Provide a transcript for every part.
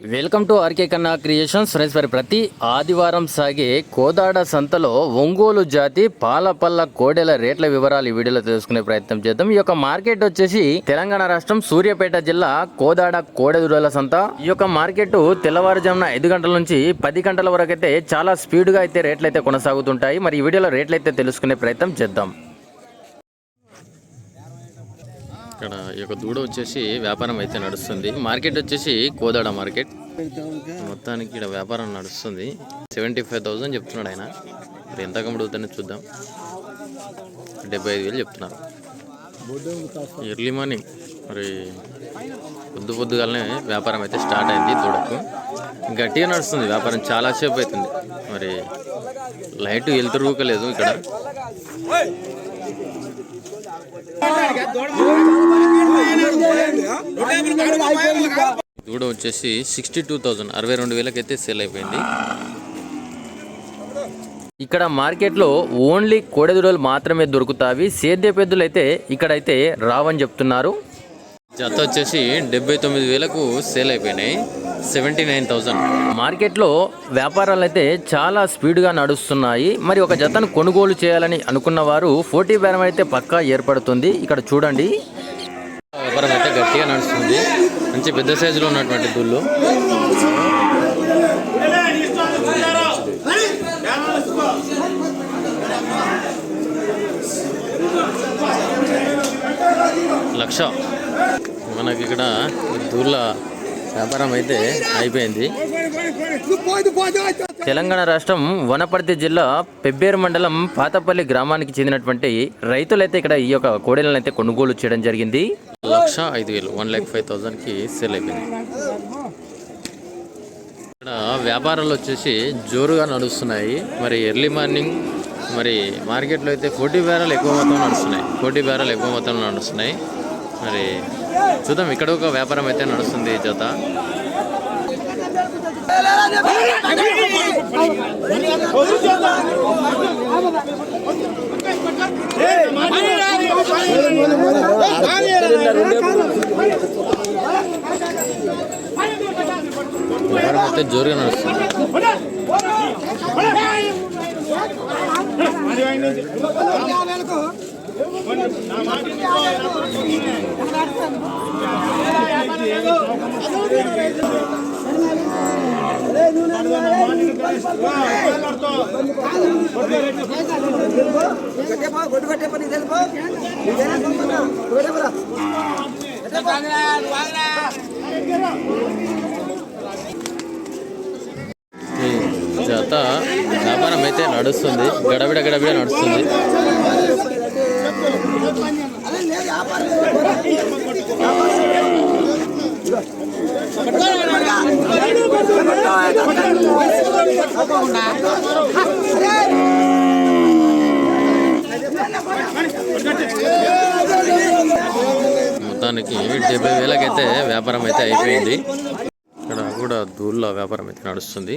Welcome to RK Kanna creations friends మరి ప్రతి ఆదివారం సాగే కోదాడ సంతలో ఒంగోలు జాతి పాలపల్ల కోడెల రేట్ల వివరాలు ఈ వీడియోలో తెలుసుకునే ప్రయత్నం చేద్దాం. ఈ యొక్క మార్కెట్ వచ్చేసి తెలంగాణ రాష్ట్రం సూర్యాపేట జిల్లా కోదాడ కోడెదూడల సంత. ఈ యొక్క మార్కెట్ తెల్లవారుజామున ఐదు గంటల నుంచి పది గంటల వరకు అయితే చాలా స్పీడ్గా అయితే రేట్లు అయితే కొనసాగుతుంటాయి. మరి ఈ వీడియోలో రేట్లు అయితే తెలుసుకునే ప్రయత్నం చేద్దాం. ఇక్కడ ఈ యొక్క దూడ వచ్చేసి వ్యాపారం అయితే నడుస్తుంది. మార్కెట్ వచ్చేసి కోదాడ మార్కెట్. మొత్తానికి ఇక్కడ వ్యాపారం నడుస్తుంది. సెవెంటీ ఫైవ్ థౌసండ్ చెప్తున్నాడు ఆయన. మరి ఎంత కమ్ముడుతుందని చూద్దాం. డెబ్బై ఐదు వేలు చెప్తున్నారు. ఎర్లీ మార్నింగ్ మరి పొద్దు పొద్దుగానే వ్యాపారం అయితే స్టార్ట్ అయింది దూడకు. గట్టిగా నడుస్తుంది వ్యాపారం. చాలాసేపు అవుతుంది. మరి లైట్ వెళ్తురుకలేదు ఇక్కడ. దూడ వచ్చేసి సిక్స్టీ టూ థౌజండ్ అరవై రెండు వేలకైతే సేల్ అయిపోయింది. ఇక్కడ మార్కెట్లో ఓన్లీ కోడెదూడలు మాత్రమే దొరుకుతావి. సేద్య పెద్దలు అయితే ఇక్కడైతే రావని చెప్తున్నారు. జత వచ్చేసి డెబ్బై తొమ్మిది వేలకు సేల్ అయిపోయినాయి. సెవెంటీ నైన్ థౌజండ్ మార్కెట్లో వ్యాపారాలు అయితే చాలా స్పీడ్గా నడుస్తున్నాయి. మరి ఒక జతను కొనుగోలు చేయాలని అనుకున్న వారు పోటీ బేరం అయితే పక్కా ఏర్పడుతుంది. ఇక్కడ చూడండి. వ్యాపారం అయితే గట్టిగా నడుస్తుంది. మంచి పెద్ద సైజులో ఉన్నటువంటి దూళ్ళు లక్ష. మనకి ఇక్కడ దూళ్ళ వ్యాపారం అయితే అయిపోయింది. తెలంగాణ రాష్ట్రం వనపర్తి జిల్లా పెబ్బేరు మండలం పాతపల్లి గ్రామానికి చెందినటువంటి రైతులైతే ఇక్కడ ఈ యొక్క కోడెలను అయితే కొనుగోలు చేయడం జరిగింది. లక్ష ఐదు వేలు వన్ ల్యాక్ ఫైవ్ థౌసండ్కి సేల్ అయిపోయింది. ఇక్కడ వ్యాపారాలు వచ్చేసి జోరుగా నడుస్తున్నాయి. మరి ఎర్లీ మార్నింగ్ మరి మార్కెట్లో అయితే కోటి బేరాలు ఎక్కువ మొత్తంలో నడుస్తున్నాయి. కోటి బేరాలు ఎక్కువ మొత్తంలో నడుస్తున్నాయి. మరి చూద్దాం ఇక్కడ ఒక వ్యాపారం అయితే నడుస్తుంది జత వ్యాపారం అయితే జోరుగా నడుస్తుంది. ఈ జత వ్యాపారం అయితే నడుస్తుంది. గడబిడ గడబిడ నడుస్తుంది. మొత్తానికి డెబ్బై వేలకైతే వ్యాపారం అయితే అయిపోయింది. ఇక్కడ కూడా దూళ్ళ వ్యాపారం అయితే నడుస్తుంది.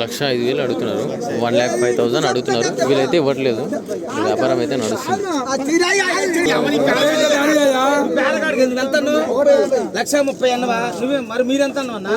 లక్ష ఐదు వేలు అడుగుతున్నారు వన్ ల్యాక్ ఫైవ్ థౌసండ్ అడుగుతున్నారు వీళ్ళైతే ఇవ్వట్లేదు వ్యాపారం అయితే నడుస్తుంది లక్ష ముప్పై అన్నవా నువ్వే మరి మీరెంత అన్నా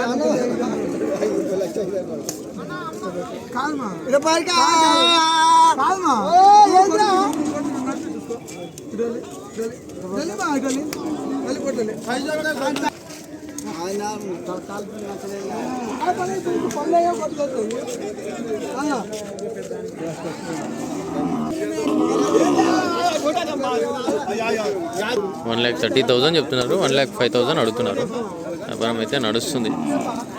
వన్ ల్యాక్ థర్టీ థౌజండ్ చెప్తున్నారు వన్ ల్యాక్ ఫైవ్ థౌజండ్ అడుగుతున్నారు. వ్యాపారం అయితే నడుస్తుంది.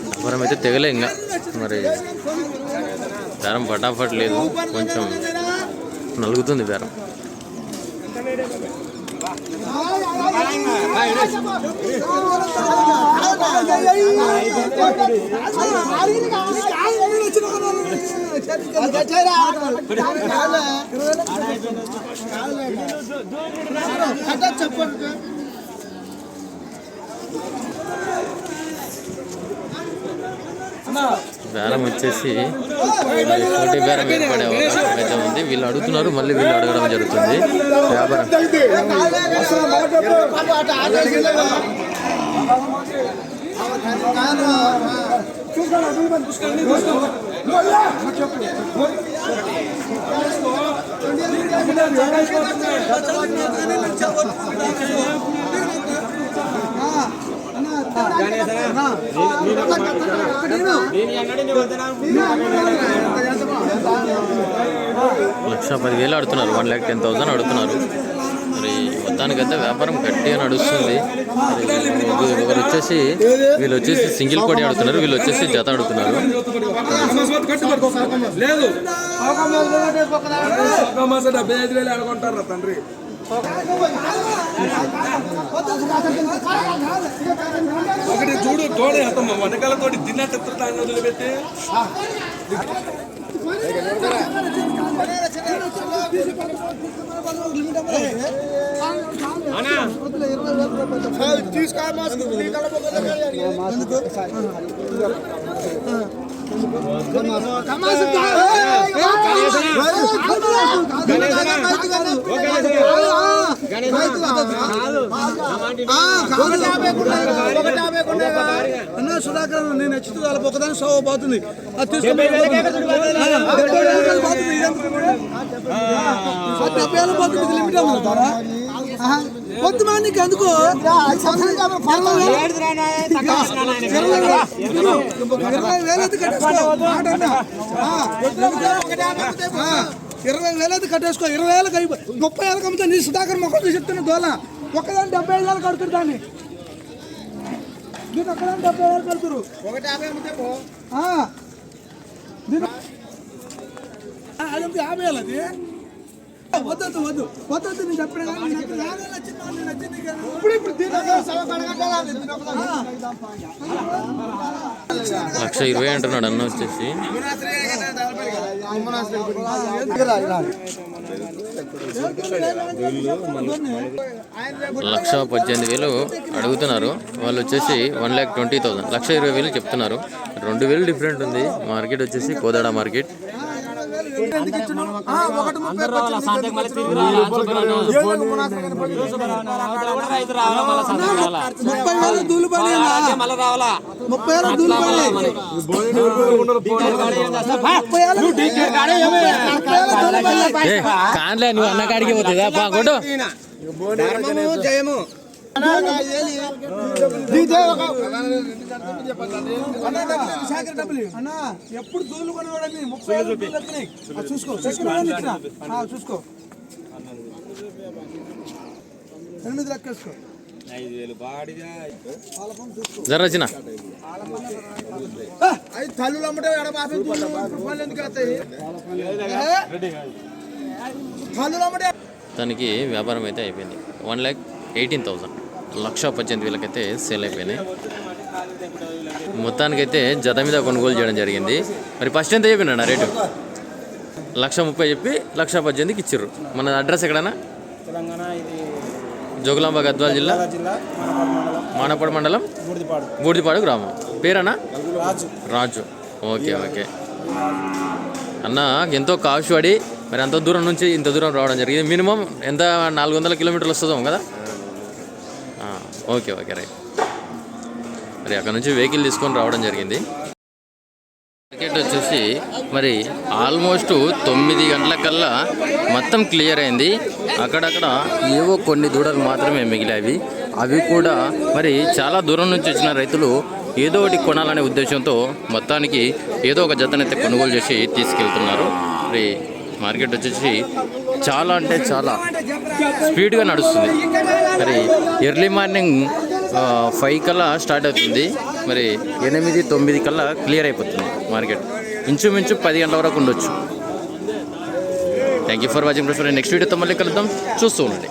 వ్యాపారం అయితే తెగలే ఇంకా. మరి బేరం పటాఫట్ లేదు. కొంచెం నలుగుతుంది బేరం. బేరం వచ్చేసి కోటి పోటీ బేరం ఏర్పడే అవకాశం అయితే ఉంది. వీళ్ళు అడుగుతున్నారు మళ్ళీ వీళ్ళు అడగడం జరుగుతుంది. వ్యాపారం. లక్ష పదివేలు ఆడుతున్నారు. వన్ ల్యాక్ టెన్ థౌసండ్ అడుగుతున్నారు మరి మొత్తానికైతే వ్యాపారం గట్టిగా నడుస్తుంది. ఒకరు వచ్చేసి వీళ్ళు వచ్చేసి సింగిల్ కోడి ఆడుతున్నారు. వీళ్ళు వచ్చేసి జత ఆడుతున్నారు. లేదు. ఒక ఒకటి చూడు తోడే హతమ్మ వెనకాల తోటి తిన్నట్టు వదిలిపెట్టి. సుధాకర్ నేను నచ్చుతూ వాళ్ళ ఒకదాని సోవ పోతుంది అది తీసుకుని డెబ్బై వేలు పోతుంది ఇదెందుకు ఇప్పుడు? ఆ, డెబ్బై వేలు ఇరవై వేలు- ఇరవై వేలు- ఇరవై వేలు అయితే కట్టేసుకో. ఇరవై కట్టేసుకో. ఇరవై వేలకు అయిపోయి ముప్పై వేలకు అమ్ముతా నీ సుధాకర్ మొక్కలు చెప్తున్న దోల ఒక్కదాని డెబ్బై ఐదు వేలు కడుతుంది దాన్ని. దీని ఒక్కదాని డెబ్బై వేలు కడుతురు. దీని యాభై వేలు అది? వద్దొద్దు వద్దు వద్దొద్దు నేను చెప్పిన. లక్ష ఇరవై అంటున్నాడు అన్న వచ్చేసి. లక్ష పద్దెనిమిది వేలు అడుగుతున్నారు. వాళ్ళు వచ్చేసి one lakh twenty thousand. Lakh ఇరవై వేలు చెప్తున్నారు. రెండు వేలు డిఫరెంట్ ఉంది. మార్కెట్ వచ్చేసి కోదాడ మార్కెట్. ఒకటి ముప్పై వేలు దూలు ముప్పై వేలు దూలు. కాన్లే నువ్వు అన్న కాడికి పోతుందా కొట్టు. అన్నా ఎప్పుడు దూలు ముప్పై చూసుకో చూసుకో ఎనిమిది లెక్కేసుకో తల్లులు అమ్మటే తనకి వ్యాపారం అయితే అయిపోయింది. One lakh eighteen thousand. Lakh పద్దెనిమిది వేలకైతే సేల్ అయిపోయినాయి. మొత్తానికైతే జత మీద కొనుగోలు చేయడం జరిగింది. మరి ఫస్ట్ ఎంత చెప్పినా రేటు? లక్ష ముప్పై చెప్పి లక్ష పద్దెనిమిదికి ఇచ్చిర్రు. మన అడ్రస్ ఎక్కడన్నా? జోగులాంబ గద్వాల జిల్లా? మనపాడు మండలం. బూడిదిపాడు. గ్రామం. పేరన్నా? రాజు. రాజు. Okay okay. అన్న ఎంతో కాష్ పడి మరి అంత దూరం నుంచి ఇంత దూరం రావడం జరిగింది. మినిమం ఎంత? నాలుగు వందల కిలోమీటర్లు వస్తుందాం కదా? Okay okay right. మరి అక్కడ నుంచి వెహికల్ తీసుకొని రావడం జరిగింది. మార్కెట్ వచ్చేసి మరి ఆల్మోస్ట్ తొమ్మిది గంటలకల్లా మొత్తం క్లియర్ అయింది. అక్కడక్కడ ఏవో కొన్ని దూడలు మాత్రమే మిగిలాయి. అవి కూడా మరి చాలా దూరం నుంచి వచ్చిన రైతులు ఏదో ఒకటి కొనాలనే ఉద్దేశంతో మొత్తానికి ఏదో ఒక జతనైతే కొనుగోలు చేసి తీసుకెళ్తున్నారు. మరి మార్కెట్ వచ్చేసి చాలా అంటే చాలా స్పీడ్గా నడుస్తుంది. మరి ఎర్లీ మార్నింగ్ ఫైవ్ కల్లా స్టార్ట్ అవుతుంది. మరి ఎనిమిది తొమ్మిది కల్లా క్లియర్ అయిపోతుంది మార్కెట్. ఇంచుమించు పది గంటల వరకు ఉండొచ్చు. Thank you for watching next వీడియోతో మళ్ళీ కలుద్దాం. చూస్తూ ఉండండి.